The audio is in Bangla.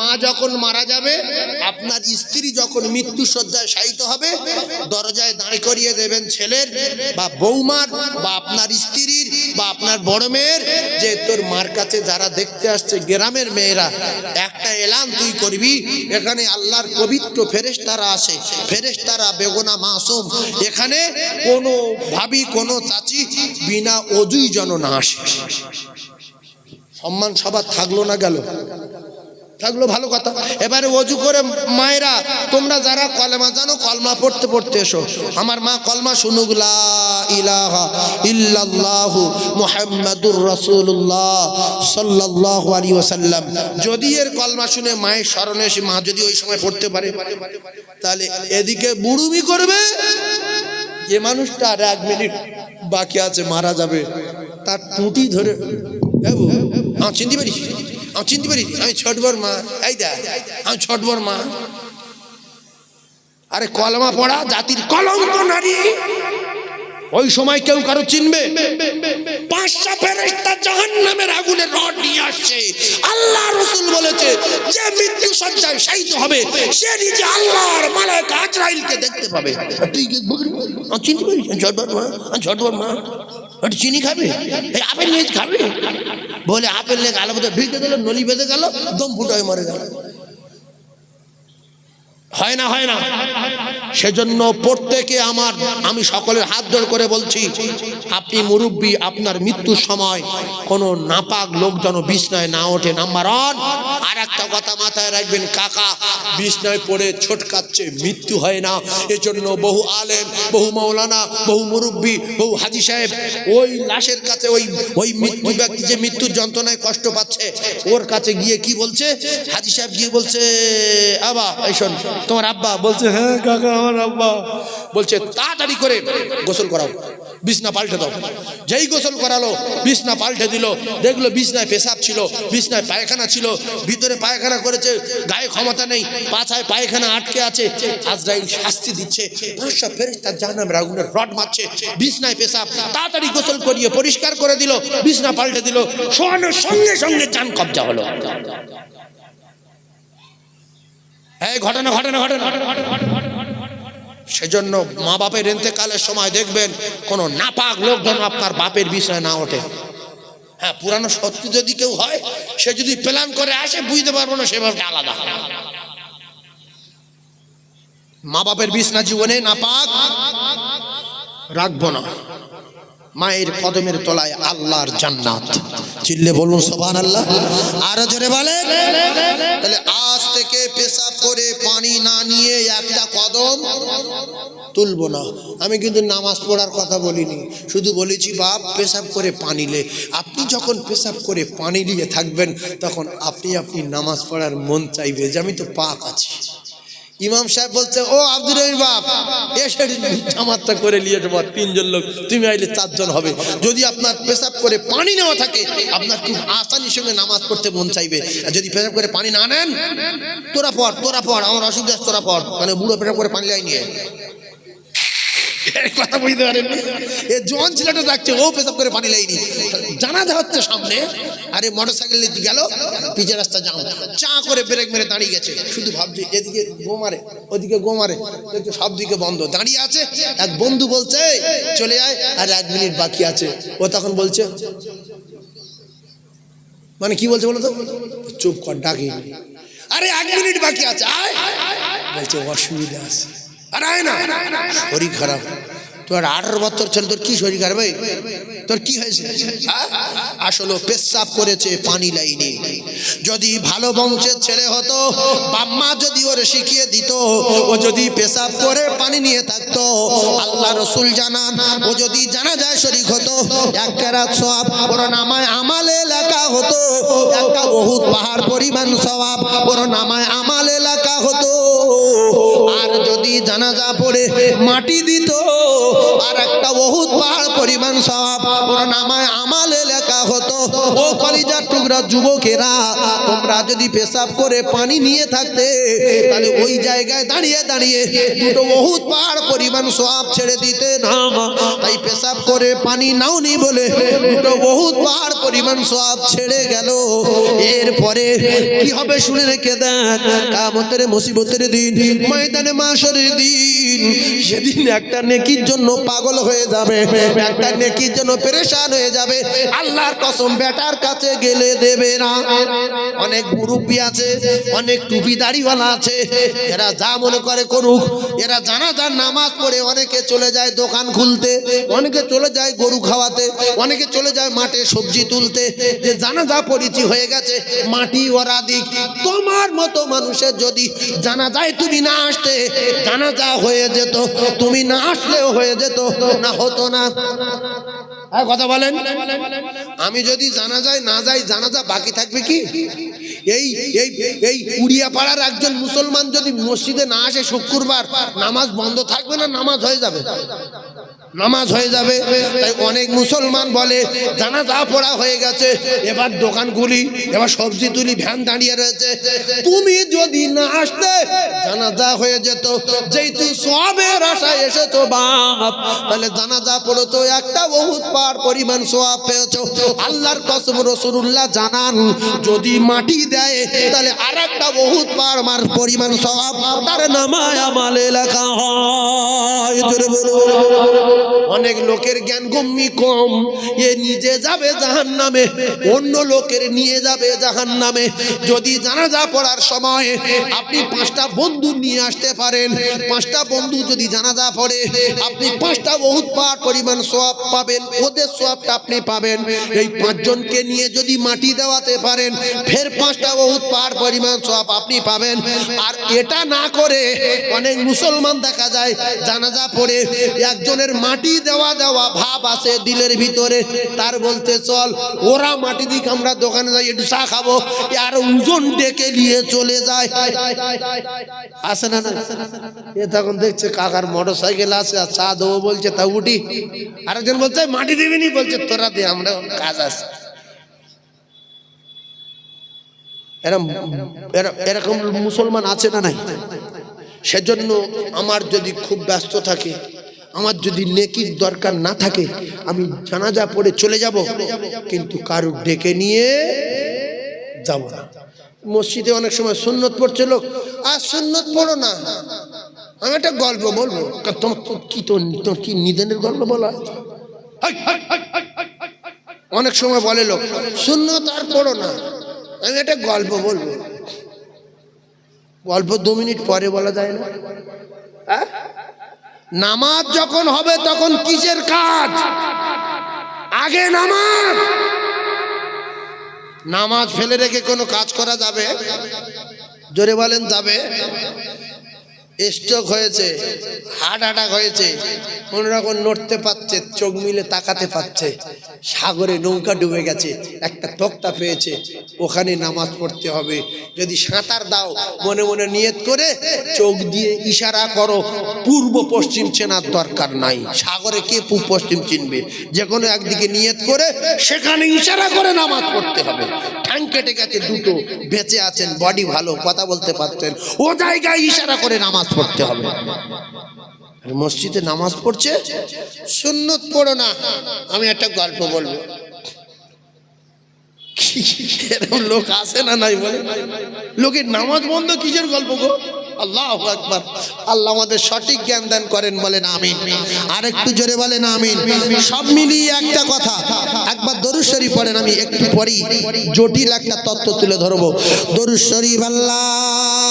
মা যখন মারা যাবে, আপনার স্ত্রী যখন মৃত্যু সজ্জায় শায়িত হবে, দরজায় দাঁড় করিয়ে দেবেন ছেলের বা বৌমার বা আপনার স্ত্রীর বা আপনার বড় মেয়ের। যে তোর মার কাছে যারা দেখতে আসছে গ্রামের মেয়েরা, একটা এলান তুই করবি, এখানে আল্লাহর পবিত্র ফেরেশতারা আসে, ফেরেশতারা বেগোনা মাসুম। এখানে কোনো ভাবি, কোনো চাচি বিনা অজুই যেন না আসে। সম্মান সবার থাকল না গেল। থাকল ভালো কথা। এবারে অজু করে মায়েরা, তোমরা যারা কলমা জানো, কলমা পড়তে পড়তে এসো। আমার মা কলমা শুনুক, লা ইলাহা ইল্লাল্লাহু মুহাম্মাদুর রাসূলুল্লাহ সাল্লাল্লাহু আলাইহি ওয়াসাল্লাম। যদি এর কলমা শুনে মায়ের স্মরণে এসে মা যদি ওই সময় পড়তে পারে, তাহলে এদিকে বুড়ুমি করবে। যে মানুষটা আর এক মিনিট বাকি আছে, মারা যাবে। তার টুটি ধরে চিনতে পারিস আমি চিনতে পারি আমি ছোটবর মা, এই দেখ, আমি ছোটবর মা। আরে কলমা পড়া, জাতির কলঙ্ক নারী। ওই সময় কেউ কারও চিনবে? পাঁচটা ফেরেশতা জাহান্নামের আগুনে রড নিয়ে আসছে। আল্লাহ রসুল বলেছে, যে মৃত্যু সজ্জায় শায়িত হবে, সে নিজে আল্লাহর মালাইকা আজরাইলকে দেখতে পাবে। তুই চিনতে পারি ঝটবর মা ঝটবর মা। একটু চিনি খাবে? এই আপেল লেজ খাবে? বলে আপেল লেগ আলো ভিড়তে গেল নলি বেঁধে গেল, দম ফুটো মরে গেল। হয় না হয় না। সেজন্য প্রত্যেকে আমার, আমি সকলের হাত জোড় করে বলছি, আপনি মুরব্বী, আপনার মৃত্যুর সময় কোনো নাপাক লোক যেন বিছনায় না ওঠে। নাম্বার ওয়ান আর একটা কথা মাথায় রাখবেন, কাকা, বিছনায় পড়ে ছোটকাচ্ছে, মৃত্যু হয় না। এজন্য বহু আলেম, বহু মৌলানা বহু মুরব্বী, বহু হাজি সাহেব, ওই লাশের কাছে, ওই ওই মৃত্যু ব্যক্তি যে মৃত্যুর যন্ত্রণায় কষ্ট পাচ্ছে, ওর কাছে গিয়ে কি বলছে? হাজি সাহেব গিয়ে বলছে, আবা, এই শোন তোমার আব্বা বলছে হ্যাঁ কাকা, আমার আব্বা। বলছে, তাড়াতাড়ি করে গোসল করাও, বিছনা পাল্টে দাও। যেই গোসল করালো, বিছনা পাল্টে দিল, দেখল বিছনায় পেশাব ছিল, বিছনায় পায়খানা ছিল, ভিতরে পায়খানা করেছে, গায়ে ক্ষমতা নেই, পাছায় পায়খানা আটকে আছে, আজরাইল শাস্তি দিচ্ছে পাঁচশো ফেরেস্তার জাহান্নামের আগুনের রড মারছে, বিছনায় পেশাব, তাড়াতাড়ি গোসল করিয়ে পরিষ্কার করে দিল, বিছনা পাল্টে দিল, শোয়ানোর সঙ্গে সঙ্গে চান কবজা হলো। সেজন্য মা বাপের ইন্তেকালের সময় দেখবেন কোনো নাপাক লোকজন আপনার বাপের বিষয়ে না ওঠে হ্যাঁ পুরানো সত্যি যদি কেউ হয় সে যদি প্ল্যান করে আসে বুঝতে পারব না সেভাবে আলাদা মা বাপের বিছনা জীবনে নাপাক রাখব না মায়ের কদমের তলায় আল্লাহর জান্নাত চিল্লে বলুন সোভান আল্লাহ আরও জোরে বলে তাহলে আজ থেকে করে পানি না নিয়ে একটা কদম তুলব না। আমি কিন্তু নামাজ পড়ার কথা বলিনি। শুধু বলেছি, বাপ, পেশাব করে পানি লে। আপনি যখন পেশাব করে পানি নিয়ে থাকবেন, তখন আপনি আপনি নামাজ পড়ার মন চাইবে যে, আমি তো পাক আছি। ইমাম সাহেব বলছে, ও আব্দুর রহিম বাপ, এসে জামাতটা করে নিয়ে যাব তিনজন লোক, তুমি আইলে চারজন হবে। যদি আপনার পেশাব করে পানি নেওয়া থাকে, আপনার খুব আসানির সঙ্গে নামাজ পড়তে মন চাইবে। আর যদি পেশাব করে পানি না নেন, তোরা পড় তোরা পড়, আমার অসুবিধা তোরা পড়। মানে বুড়ো পেশাব করে পানি লাই নিয়ে। কথা বুঝতে এ ছেলেটা ডাকছে ও পেশাব করে পানি লাইনি। হচ্ছে সামনে, আরে মোটর সাইকেল গেল পিছের রাস্তা চা করে ব্রেক মেরে দাঁড়িয়ে গেছে। শুধু ভাবছি, এদিকে গো মারে, ওদিকে গো মারে। সব দিকে বন্ধ। দাঁড়িয়ে আছে, এক বন্ধু বলছে, চলে যায় আর এক মিনিট বাকি আছে। ও তখন বলছে মানে কি বলছে বলো তো? চুপ কর ডাকি আরে এক মিনিট বাকি আছে, আয়। বলছে, অসুবিধা আছে। আর না। শরীর খারাপ। তোর আঠারো বছর ছেলে, তোর কি শরীর খারাপ এই? তোর কি হয়েছে? হ্যাঁ? আসলে পেশাব করেছে পানি লাইনে। যদি ভালো বংশের ছেলে হতো বাম্মা যদি ওরে শিখিয়ে দিত, ও যদি পেশাব করে পানি নিয়ে থাকতো, আল্লাহ রসুল জানান, ও যদি জানা যায় শরিক হতো একটা রাত সব ওর নামায় আমালে লেখা হতো, একটা বহুত পাহাড় পরিমাণ সবাব ওর নামায় আমালে লেখা হতো। জানাজা পড়ে মাটি দিত, আর একটা বহুত পাহাড় পরিমাণ সব ওর নামায় আমালে লেখা হতো, ও কলিজার টুকরা যুবকেরা, তোমরা যদি পেশাব করে পানি নিয়ে থাকতে, তাহলে ওই জায়গায় দাঁড়িয়ে দাঁড়িয়ে দুটো বহুত পাহাড় পরিমাণ সব ছেড়ে দিতে না পেশাব করে পানি নাও নি বলে দুটো বহুত পাহাড় পরিমাণ সব ছেড়ে গেল। এরপরে কি হবে শুনে রেখে দেন। কামতের মুসিবতের দিন, ময়দানে মাসরের দিন। সেদিন একটা নেকির জন্য পাগল হয়ে যাবে, একটা নেকির জন্য পেরেশান হয়ে যাবে। আল্লাহর কসম, বেটার কাছে গেলে দেবে না। অনেক মুরব্বী আছে, অনেক টুপি দাড়িওয়ালা আছে। এরা যা মনে করে করুক, এরা জানা জানাজার নামাজ পড়ে অনেকে চলে যায় দোকান খুলতে। অনেকে চলে যায় গরু খাওয়াতে, অনেকে চলে যায় মাঠে সবজি তুলতে। যে জানাজা পরিচয় হয়ে গেছে, মাটি ওরা দিক তোমার মতো মানুষের যদি জানা যায় তুমি না আসতে জানাজা হয়ে যেত, তুমি না আসলেও হয়ে যেত, না হতো না। হ্যাঁ কথা বলেন, আমি যদি জানা যায়, না যাই জানাজা বাকি থাকবে কি? এই এই এই উড়িয়া পাড়ার একজন মুসলমান যদি মসজিদে না আসে শুক্রবার, নামাজ বন্ধ থাকবে না নামাজ হয়ে যাবে? নামাজ হয়ে যাবে। তাই অনেক মুসলমান বলে জানা জানাজা পড়া হয়ে গেছে, এবার দোকান খুলি এবার সবজি তুলি, ভ্যান দাঁড়িয়ে রয়েছে। তুমি যদি না আসতে জানা জানাজা হয়ে যেত। যেহেতু সবের আশায় এসেছ বাপ, তাহলে জানাজা পড়েছো, একটা বহুত পার পরিমাণ সোয়াব পেয়েছ। আল্লাহর কসম রসুল্লাহ জানান, যদি মাটি দেয়, তাহলে আর একটা বহুত পার মার পরিমাণ সোয়াব তার নামায় আমালে লেখা হয়। বলুন। অনেক লোকের জ্ঞান গম্যি কম। এ নিজে যাবে জাহান নামে অন্য লোকের নিয়ে যাবে জাহান নামে যদি জানাজা পড়ার সময় আপনি পাঁচটা বন্ধু নিয়ে আসতে পারেন, পাঁচটা বন্ধু যদি জানাজা পড়ে, আপনি পাঁচটা বহুত পার পরিমাণ সোয়াব পাবেন, ওদের সোয়াবটা আপনি পাবেন। এই পাঁচজনকে নিয়ে যদি মাটি দেওয়াতে পারেন, ফের পাঁচটা বহুত পার পরিমাণ সোয়াব আপনি পাবেন। আর এটা না করে অনেক মুসলমান দেখা যায়, জানাজা পড়ে, একজনের মাটি দেওয়া দেওয়া ভাব আছে দিলের ভিতরে। তার বলতে চল, ওরা মাটি দিক, আমরা দোকানে যাই, একটু চা খাব। আর ওজন ডেকে নিয়ে চলে যায়। আসে না না এ তখন দেখছে কাকার মোটর সাইকেল আছে, আর চা দেবো বলছে, তা উঠি। আরেকজন বলছে, মাটি দিবিনি বলছে, তোরা দে, আমরা কাজ আছে। এরকম মুসলমান আছে না নাই? সেজন্য আমার যদি খুব ব্যস্ত থাকে আমার যদি নেকির দরকার না থাকে, আমি জানাজা পড়ে চলে যাব, কিন্তু কারুর ডেকে নিয়ে যাব না। মসজিদে অনেক সময় সুন্নত পড়ছে লোক, আর সুন্নত পড়ো না। আমি একটা গল্প বলব তোমার কি তোর তোর কি নিধনের গল্প বলা। অনেক সময় বলে লোক, সুন্নত আর পড়ো না। আমি একটা গল্প বলব। গল্প দু মিনিট পরে বলা যায় না। হ্যাঁ? নামাজ যখন হবে তখন কিসের কাজ? আগে নামাজ। নামাজ ফেলে রেখে কোনো কাজ করা যাবে? জোরে বলেন, যাবে। স্ট্রোক হয়েছে, হার্ট অ্যাটাক হয়েছে, কোন রকম নড়তে পারছে, চোখ মিলে তাকাতে পারছে, সাগরে নৌকা ডুবে গেছে, একটা তক্তা পেয়েছে, ওখানে নামাজ পড়তে হবে। যদি সাঁতার দাও, মনে মনে নিয়ত করে চোখ দিয়ে ইশারা করো, পূর্ব পশ্চিম চেনার দরকার নাই। সাগরে কে পূর্ব পশ্চিম চিনবে? যে কোনো একদিকে নিয়ত করে, সেখানে ইশারা করে নামাজ পড়তে হবে। ঠ্যাং কেটে গেছে দুটো, বেঁচে আছেন বডি ভালো, কথা বলতে পারতেন। ও জায়গায় ইশারা করে নামাজ পড়তে হবে। মসজিদে নামাজ পড়ছে? সুন্নত পড়ো না। আমি একটা গল্প বলব। এরকম লোক আসে না নাই বলে? লোকের নামাজ বন্ধ কিসের গল্প গো? আল্লাহ আকবার। আল্লাহ আমাদের সঠিক জ্ঞান দান করেন, বলেন আমিন। আর একটু জোরে বলেন আমিন। সব মিলিয়ে একটা কথা। একবার দরুদ শরীফ পড়েন, আমি একটু পরেই জটিল একটা তত্ত্ব তুলে ধরবো। দরুশ্বরী আল্লাহ।